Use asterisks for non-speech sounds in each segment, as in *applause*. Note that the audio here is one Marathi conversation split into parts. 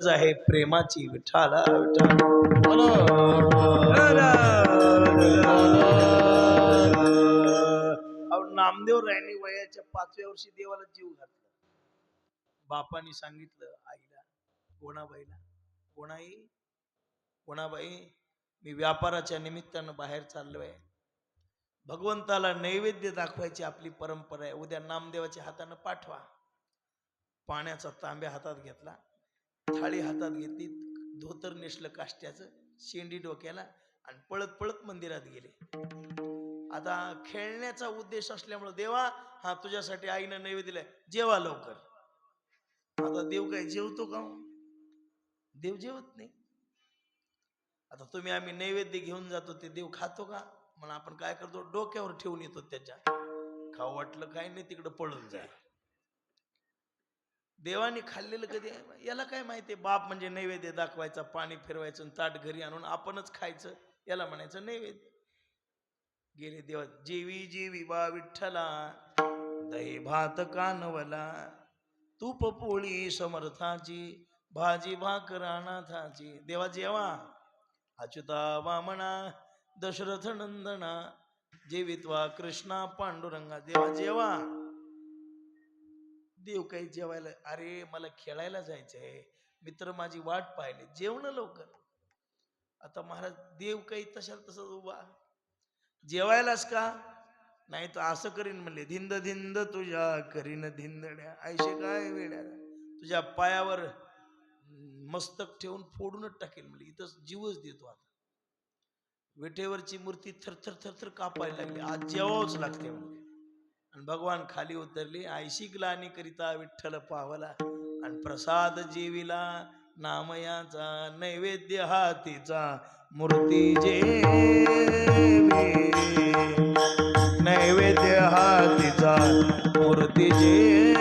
आहे प्रेमाची विठाला नामदेव रायने वयाच्या पाचव्या वर्षी देवाला जीव घातला. बापाने सांगितलं आईला कोणाबाईला? कोणाई? कोणाबाई? मी व्यापाराच्या निमित्तानं बाहेर चाललोय. भगवंताला नैवेद्य दाखवायची आपली परंपरा आहे. उद्या नामदेवाच्या हातानं पाठवा. पाण्याचा तांब्या हातात घेतला. थाळी हातात घेतली धोतर नेसलं काष्ट्याचं शेंडी डोक्याला आणि पळत पळत मंदिरात गेले. आता खेळण्याचा उद्देश असल्यामुळे देवा हा तुझ्यासाठी आईनं नैवेद्य दिलाय जेवा लवकर. आता देव काय जेवतो का हो? देव जेवत नाही. आता तुम्ही आम्ही नैवेद्य घेऊन जातो ते देव खातो का? म्हणून आपण काय करतो? डोक्यावर ठेवून येतो त्याच्या. खाऊ वाटलं काय नाही तिकडं पळून जाय. देवाने खाल्लेलं कधी आहे? याला काय माहितीये बाप म्हणजे नैवेद्य दाखवायचा पाणी फिरवायचं आणि ताट घरी आणून आपणच खायचं. याला म्हणायचं नैवेद्य. गेले देवा जेवी जेवी बा विठ्ठला दही भात कानवला तूप पोळी समर्थाची भाजी भाकर अनाथाची. देवा जेवा अच्युता वामणा दशरथ नंदना जेवित्वा कृष्णा पांडुरंगा. देवा जेवा. देव काही जेवायला अरे मला खेळायला जायचं आहे मित्र माझी वाट पाहिली जेवण लवकर. आता महाराज देव काही तशा तसंच उभा. जेवायलाच का? नाही तर असं करीन म्हणले धिंद धिंद तुझ्या करीन धिंदड्या. आयशे काय वेड्या? तुझ्या पायावर मस्तक ठेवून फोडूनच टाकेल म्हणजे इथं जीवच देतो आता. विठेवरची मूर्ती थरथर थरथर कापायला लागली आज जेवावंच लागते म्हणजे भगवान खाली उतरले आयशी ग्लानी करिता विठ्ठल पावला. आणि प्रसाद जीविला नामयाचा नैवेद्य हातीचा मूर्ती जेवी नैवेद्य हातीचा मूर्ती जे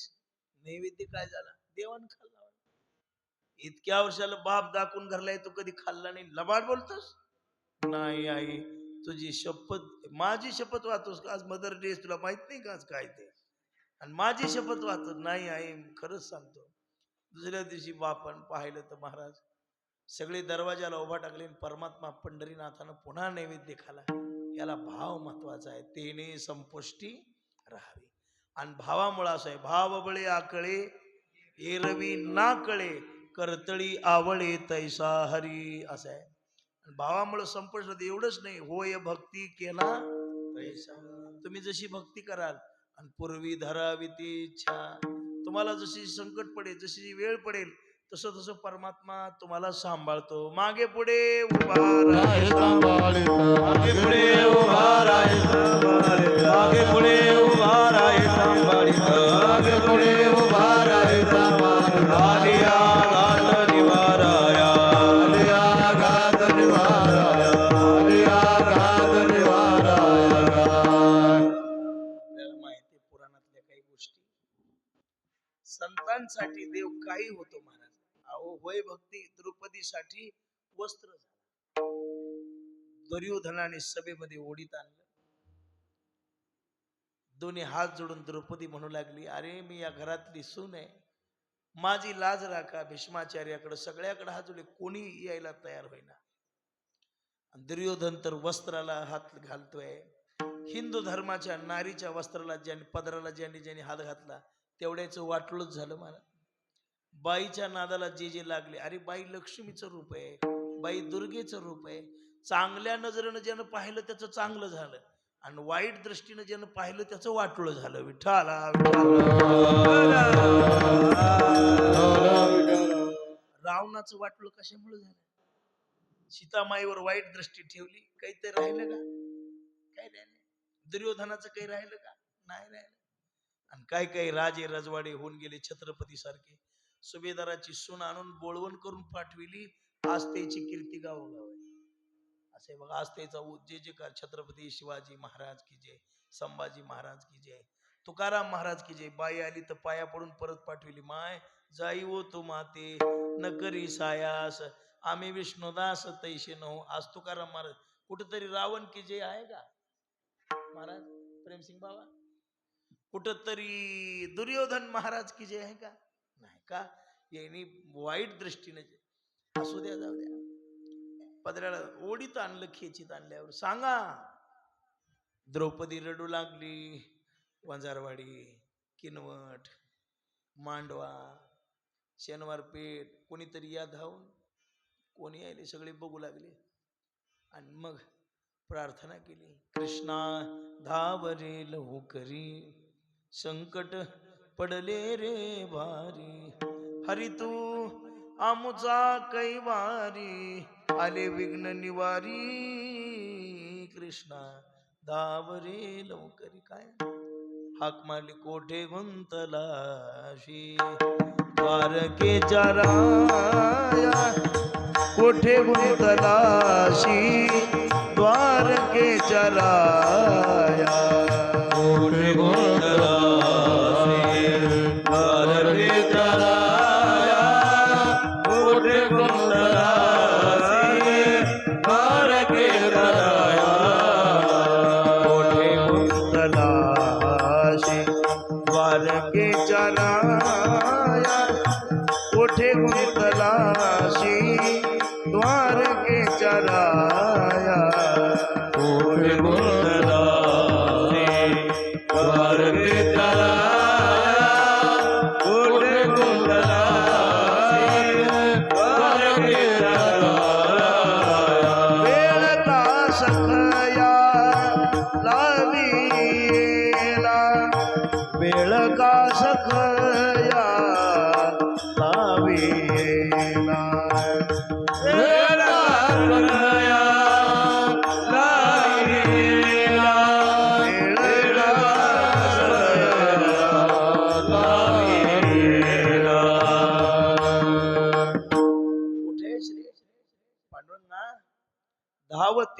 काय नैवेद्य काय झाला? देवान खाल्ला इतक्या वर्षाला बाप दाखवून घरला तू कधी खाल्ला नाही. लबाड बोलतोस? नाही आई तुझी शपथ माझी शपथ वाचतोस का? आज मदर डे तुला माहीत नाही का आज काय ते? आणि माझी शपथ वाचत नाही आई खरंच सांगतो. दुसऱ्या दिवशी बापान पाहिलं तर महाराज सगळे दरवाजाला उभा टाकले आणि परमात्मा पंढरीनाथानं पुन्हा नैवेद्य खाला. याला भाव महत्त्वाचा आहे. तेने संपुष्टी राहावी. आणि भावामुळं असं आहे. भावबळे आकळे एरवी ना कळे करतळी आवळे तैसा हरी असं आहे. आणि भावामुळे एवढंच नाही. होय भक्ती केला तैसा. तुम्ही जशी भक्ती कराल आणि पूर्वी धरावी ती इच्छा. तुम्हाला जशी संकट पडेल जशी वेळ पडेल तसं तसं परमात्मा तुम्हाला सांभाळतो. मागे पुढे उभा राहायचा. मागे पुढे उभा राहायचा. मागे पुढे उभा राहायचा. मागे द्रौपदीसाठी वस्त्र झाला. दुर्योधनाने सभेमध्ये ओढीत आणलं. दोन्ही हात जोडून द्रौपदी म्हणू लागली अरे मी या घरातली सून आहे. माझी लाज राखा भीष्माचार्याकडे सगळ्याकडे हात जोडले कोणी यायला तयार होईना. दुर्योधन तर वस्त्राला हात घालतोय. हिंदू धर्माच्या नारीच्या वस्त्राला ज्यांनी पदराला ज्यांनी ज्यांनी हात घातला तेवढ्याचं वाटलंच झालं मला. बाईच्या नादाला जे जे लागले. अरे बाई लक्ष्मीचं रूप आहे बाई दुर्गेचं रूप आहे. चांगल्या नजरेनं ज्यानं पाहिलं त्याचं चांगलं झालं. आणि वाईट दृष्टीनं ज्यानं पाहिलं त्याचं वाटलं झालं. विठाला रावणाचं वाटलं कशामुळे झालं? सीतामाईवर वाईट दृष्टी ठेवली. काहीतरी राहिलं का? काही राहिलं नाही. दुर्योधनाचं काही राहिलं का? नाही राहिलं. आणि काय काय राजे रजवाडे होऊन गेले छत्रपती सारखे सुभेदाराची सून आणून बोळवण करून पाठविली. आज त्याची कीर्ती गावोगाव आहे. असे बघा आज त्याचा जे जे कर छत्रपती शिवाजी महाराज की जय संभाजी महाराज की जय तुकाराम महाराज की जय बाई आली तर पाया पडून परत पाठविली. माय जाई वो तू माते न करी सायास आम्ही विष्णुदास तैसे नहो. आज तुकाराम महाराज कुठंतरी रावण की जय आहे का? महाराज प्रेमसिंग बाबा कुठंतरी दुर्योधन महाराज की जय आहे का? का? यांनी वाईट दृष्टीने असू द्या जाऊ द्या. पदराला ओढीत आणलं खेचीत आणल्यावर. सांगा. द्रौपदी रडू लागली. वंजारवाडी किनवट मांडवा शनिवार पेठ कोणीतरी या धावून कोणी यायले सगळे बघू लागले. आणि मग प्रार्थना केली. कृष्णा धावरे लवकरी संकट पडले रे भारी हरी तू आमुचा कैवारी. आले विघ्न निवारी. कृष्णा दावरे लवकरी काय? हाक मारली कोठे गुंतलाशी? द्वारकेच्या राया कोठे गुंतलाशी? द्वारकेच्या राया.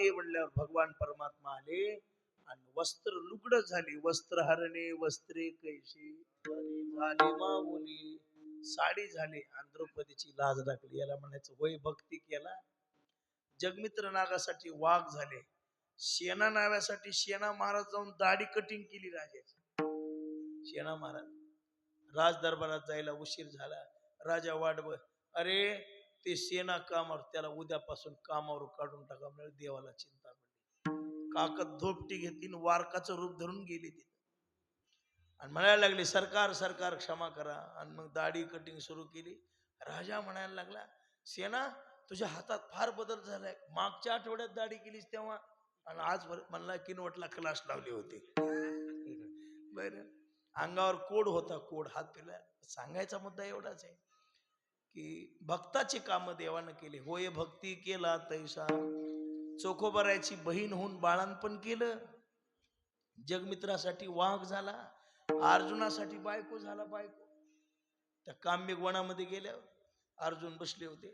धावते म्हणल्यावर भगवान परमात्मा आले आणि वस्त्र लुगड झाली. वस्त्र हरणे वस्त्रे कैशी झाली मामुली. साडी झाली आणि द्रौपदीची लाज दाखली. याला म्हणायचं वय भक्ती केला. जगमित्र नागासाठी वाघ झाले. शेना नाव्यासाठी शेना महाराज जाऊन दाढी कटिंग केली राजाची. शेना महाराज. राज दरबारात जायला उशीर झाला. राजा वाटब अरे ते सेना कामावर त्याला उद्यापासून कामावर काढून टाका म्हणजे देवाला चिंता म्हणली काकत धोपटी घेतली वारकाचं रूप धरून गेली तिथे. आणि म्हणायला लागले सरकार सरकार क्षमा करा. आणि मग दाढी कटिंग सुरू केली. राजा म्हणायला लागला सेना तुझ्या हातात फार बदल झालाय. मागच्या आठवड्यात दाढी केलीस तेव्हा. आणि आज म्हणला किनवटला क्लास लावली होती. बर. अंगावर कोड होता कोड. हात पिला सांगायचा मुद्दा एवढाच आहे. की भक्ताचे कामं देवानं केले. होय भक्ती केला तैसा. चोखोबरायची बहीण होऊन बाळांपण केलं. जगमित्रासाठी वाघ झाला. अर्जुनासाठी बायको झाला बायको. त्या काम्य वनामध्ये गेल्यावर अर्जुन बसले होते.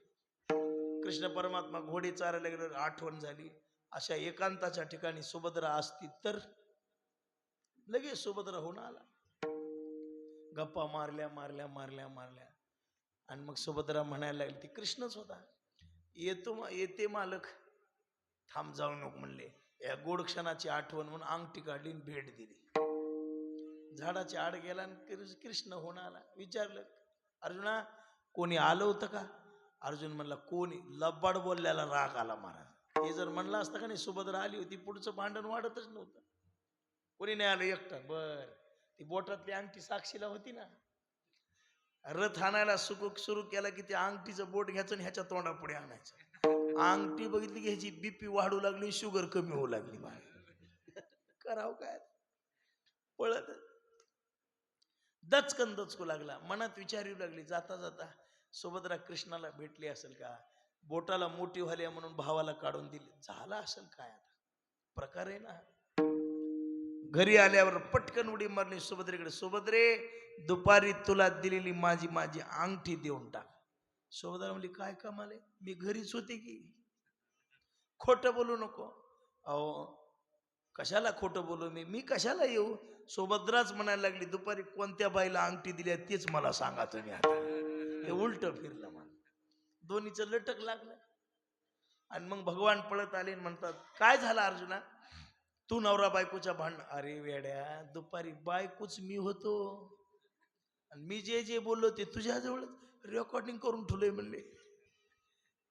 कृष्ण परमात्मा घोडे चारायला गेल्यावर आठवण झाली. अशा एकांताच्या ठिकाणी सुभद्रा असती तर लगेच सुभद्रा होऊन आला. गप्पा मारल्या मारल्या मारल्या मारल्या. आणि मग सुभद्रा म्हणायला लागली ती कृष्णच होता. येतो मा- येते मालक. थांब जाऊ नको म्हणले. या गोड क्षणाची आठवण म्हणून अंगठी काढली आणि भेट दिली. झाडाची आड गेला आणि कृष्ण होऊन आला. विचारलं अर्जुना कोणी आलं होतं का? अर्जुन म्हणला कोणी? लब्बाड बोलल्याला राग आला महाराज. हे जर म्हणलं असतं का नाही सुभद्रा आली होती पुढचं भांडण वाढतच नव्हतं. कोणी नाही आलं एकटं. बर. ती बोटातली अंगठी साक्षीला होती ना. रथ आणायला सुकूक सुरू केला की ते अंगठीचं बोट घ्यायचं आणि ह्याच्या तोंडापुढे आणायचं. अंगठी बघितली की ह्याची बीपी वाढू लागली शुगर कमी होऊ लागली मला करावं काय? पळत. दचकन दचकू लागला. मनात विचार येऊ लागली. जाता जाता सुभद्रा कृष्णाला भेटली असेल का? बोटाला मोठी व्हाली म्हणून भावाला काढून दिली. झाला असेल काय आता? प्रकार आहे ना. घरी आल्यावर पटकन उडी मारली सुभद्रेकडे. सुभद्रे दुपारी तुला दिलेली माझी माझी अंगठी देऊन टाक. सुभद्रा म्हणली काय कामाले मी घरीच होते की. खोटं बोलू नको. अहो कशाला खोटं बोलू मी? मी कशाला येऊ? सुभद्राच म्हणायला लागली दुपारी कोणत्या बाईला अंगठी दिल्या तेच मला सांगा तुम्ही आता. हे उलट फिरलं मला दोन्हीचं लटक लागलं. आणि मग भगवान पळत आले म्हणतात काय झालं अर्जुना? तू नवरा बायकोच्या भांड अरे वेड्या दुपारी बायकोच मी होतो. आणि मी जे जे बोललो ते तुझ्याजवळ रेकॉर्डिंग करून ठेवलंय म्हणले.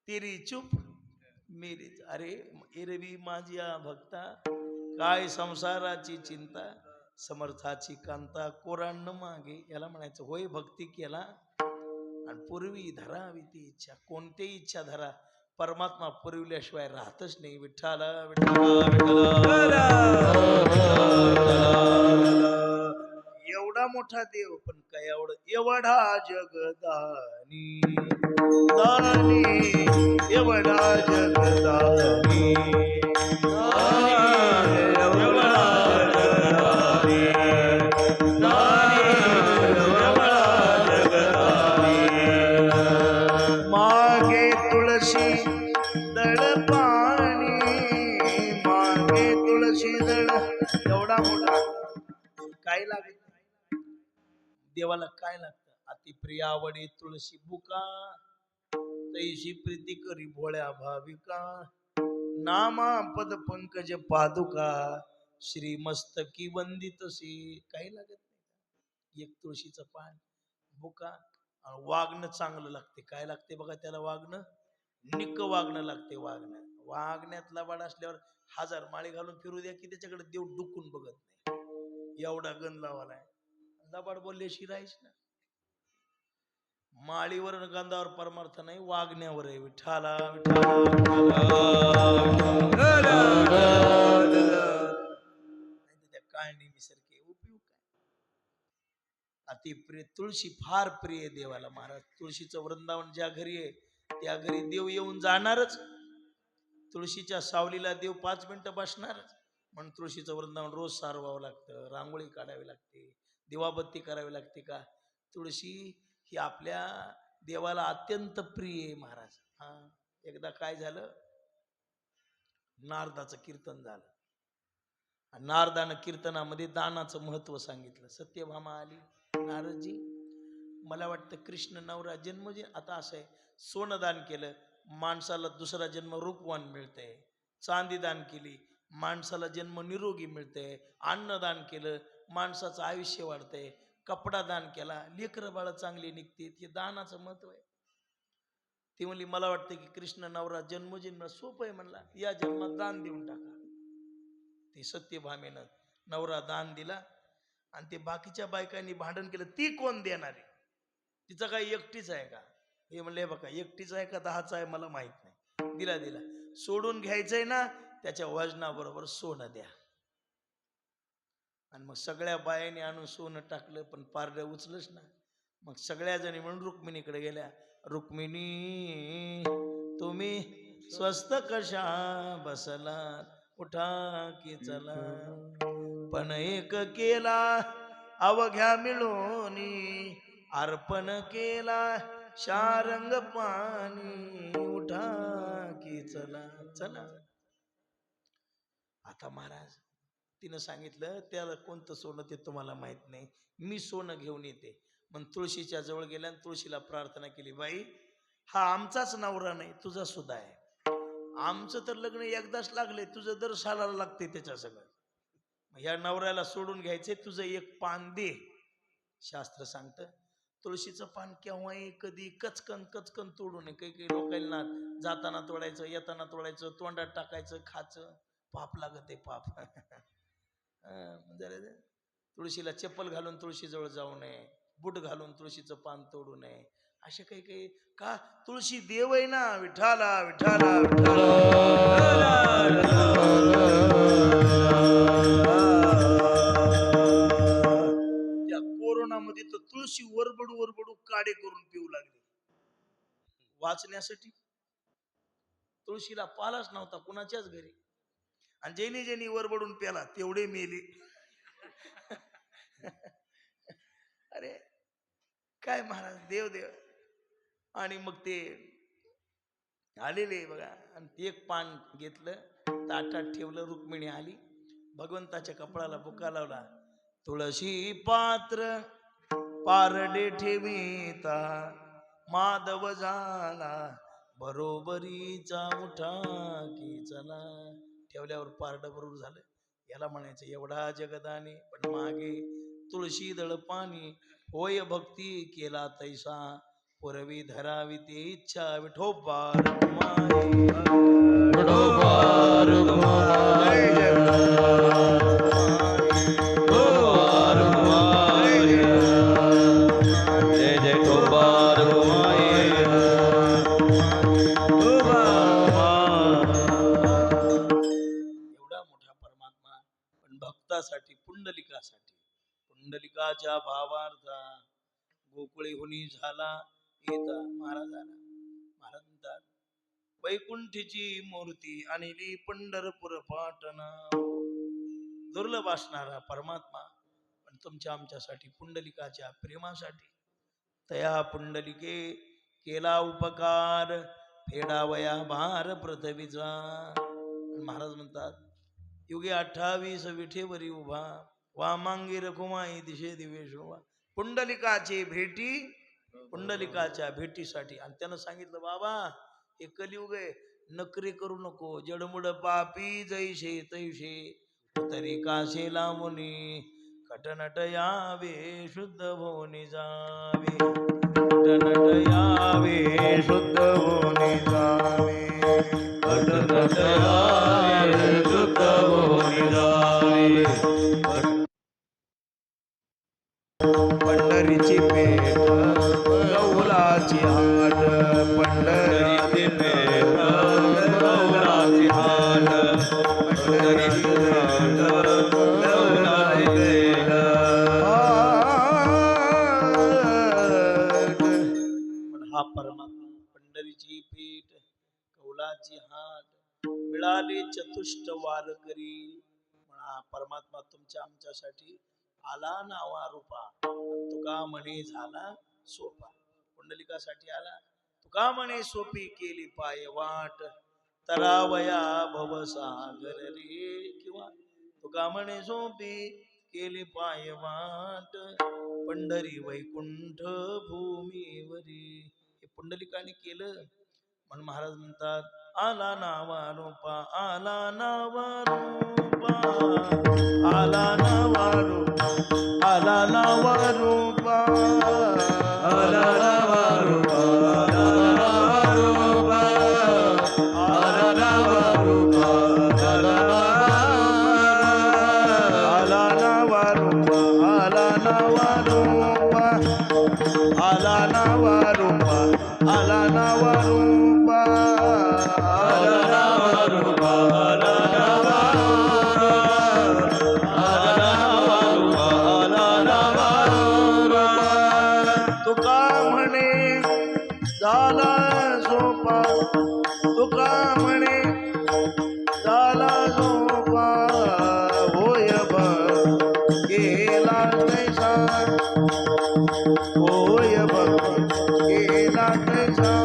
तेरी चुप मेरी अरे एरवी माझ्या भक्ता काय संसाराची चिंता समर्थाची कांता कोराण मागे याला म्हणायचं होय भक्ती केला आणि पूर्वी धरावी ती इच्छा कोणतीही इच्छा धरा परमात्मा पुरविल्याशिवाय राहतच नाही. विठ्ठला विठ्ठला. मोठा देव पण काय एवढं? एवढा जगदानी. दानी एवढा जगदानी. देवाला काय लागतं? अति प्रियावडी तुळशी बुका तैशी प्रीती करी भोळ्या भाविका. नामा पद पंकज पादुका श्री मस्तकी वंदित काही लागत नाही एक तुळशीचं पान बुका वागणं चांगलं लागते. काय लागते बघा त्याला वागणं? निक वागणं लागते वागणं वागण्यातला वाड असल्यावर हजार माळी घालून फिरू द्या की त्याच्याकडे देव डुकून बघत नाही. एवढा गण लावालाय. दबाड बोलले शिरायच ना. माळीवर गंधावर परमार्थ नाही वागण्यावर आहे. विठाला काय नेहमीसारखे उपयोग काय? अति प्रिय तुळशी फार प्रिय देवाला महाराज. तुळशीचं वृंदावन ज्या घरी आहे त्या घरी देव येऊन जाणारच. तुळशीच्या सावलीला देव पाच मिनिटं बसणारच. म्हणून तुळशीचं वृंदावन रोज सारवावं लागतं रांगोळी काढावी लागते. दिवाबत्ती करावी लागते का? तुळशी ही आपल्या देवाला अत्यंत प्रिय आहे महाराज. हा. एकदा काय झालं? नारदाचं कीर्तन झालं. नारदानं कीर्तनामध्ये दानाचं महत्त्व सांगितलं. सत्यभामा आली. नारदजी मला वाटतं कृष्ण नवरा जन्म जे आता असं आहे सोनं दान केलं माणसाला दुसरा जन्म रूपवान मिळतंय. चांदी दान केली माणसाला जन्म निरोगी मिळतंय. अन्नदान केलं माणसाचं आयुष्य वाढतंय. कपडा दान केला लेकरं बाळ चांगली निघते हे दानाचं महत्त्व आहे. ती म्हणली मला वाटतं की कृष्ण नवरा जन्मजन्म सोपं आहे म्हणला. या जन्मात दान देऊन टाका. ती सत्यभामेनं नवरा दान दिला आणि ते बाकीच्या बायकांनी भांडण केलं. ती कोण देणार आहे? तिचं काय एकटीच आहे का? हे म्हणले बघा एकटीच आहे का दहाच आहे मला माहीत नाही. दिला दिला. सोडून घ्यायचंय ना त्याच्या वजनाबरोबर सोनं द्या. आणि मग सगळ्या बायाने आणून सोनं टाकलं पण पारड्या उचलच ना. मग सगळ्या जणी म्हणून रुक्मिणीकडे गेल्या. रुक्मिणी तुम्ही स्वस्त कशा बसला उठा की चला. पण एक केला अवघ्या मिळून. अर्पण केला शारंग पाणी. उठा की चला. चला. आता महाराज तिनं सांगितलं त्याला कोणतं सोनं ते तुम्हाला माहीत नाही. मी सोनं घेऊन येते. मग तुळशीच्या जवळ गेल्या आणि तुळशीला प्रार्थना केली बाई हा आमचाच नवरा नाही तुझा सुद्धा आहे. आमचं तर लग्न एकदाच लागले तुझं दर सालाला लागते त्याच्या सगळं ह्या नवऱ्याला सोडून घ्यायचे तुझं एक पान दे. शास्त्र सांगतं तुळशीचं पान केव्हाही कधी कचकन कचकन तोडू नये. काही काही लोकांना जाताना तोडायचं येताना तोडायचं तोंडात टाकायचं खायचं. पाप लागत आहे पाप. *laughs* झालं ते म्हणजे तुळशीला चप्पल घालून तुळशीजवळ जाऊ नये बूट घालून तुळशीचं पान तोडू नये. असे काही काही का तुळशी देव आहे ना विठाला विठाला त्या कोरोनामध्ये तर तुळशी वरबडू वरबडू काडे करून पिऊ लागले. वाचण्यासाठी? तुळशीला पालाच नव्हता कुणाच्याच घरी. आणि ज्यांनी ज्यांनी वरबडून प्याला तेवढे मेले. अरे काय महाराज देव देव. आणि मग ते आलेले बघा आणि ते एक पान घेतलं ताटात ठेवलं रुक्मिणी आली. भगवंताच्या कपडाला बुका लावला. तुळशी पात्र पारडे ठेवीता माधव झाला बरोबरीचा उठा की चला. ठेवल्यावर पारड बरोबर झालं याला म्हणायचं एवढा जगदाने पण मागे तुळशी दळ पाणी होय भक्ती केला तैसा पुरवी धरावी ते इच्छा विठोबा रखुमाई. विठो रखुमाई. वैकुंठीची मूर्ती आणली पंढरपूर पाटणा. दुर्लभ असणारा परमात्मा पण तुमच्या आमच्यासाठी पुंडलिकाच्या प्रेमासाठी. तया पुंडलिके केला उपकार फेडावया भार पृथ्वीचा. महाराज म्हणतात युगे अठ्ठावीस विठेवरी उभा वामांगी रखुमाई दिशे दिवे उभा पुंडलिकाची भेटी पुंडलिकाच्या भेटीसाठी. आणि त्यानं सांगितलं बाबा हे कलियुग आहे नकरी करू नको. जडमुड पापी जैशे तैशे. तरी काशे लावणी कटनट यावे शुद्ध भोनी जावे. कटनट यावे शुद्ध भोनी जावे. कटनट यावे म्हणे झाला सोपा. पुंडलिकासाठी आला. तुका म्हणे सोपी केली पाय वाट. तरावया भवसागर रे किंवा. तुका म्हणे सोपी केली पाय वाट. पंढरी वैकुंठ भूमीवरी हे पुंडलिकाने केलं. म्हणून महाराज म्हणतात आला नावा रूपा आला नावा रूपा आला गेला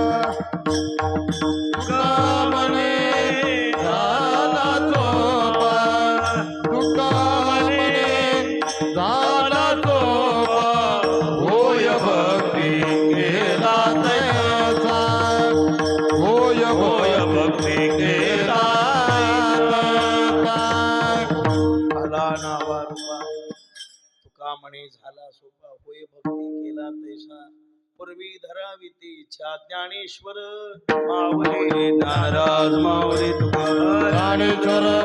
তোমার গাড়ি চড়া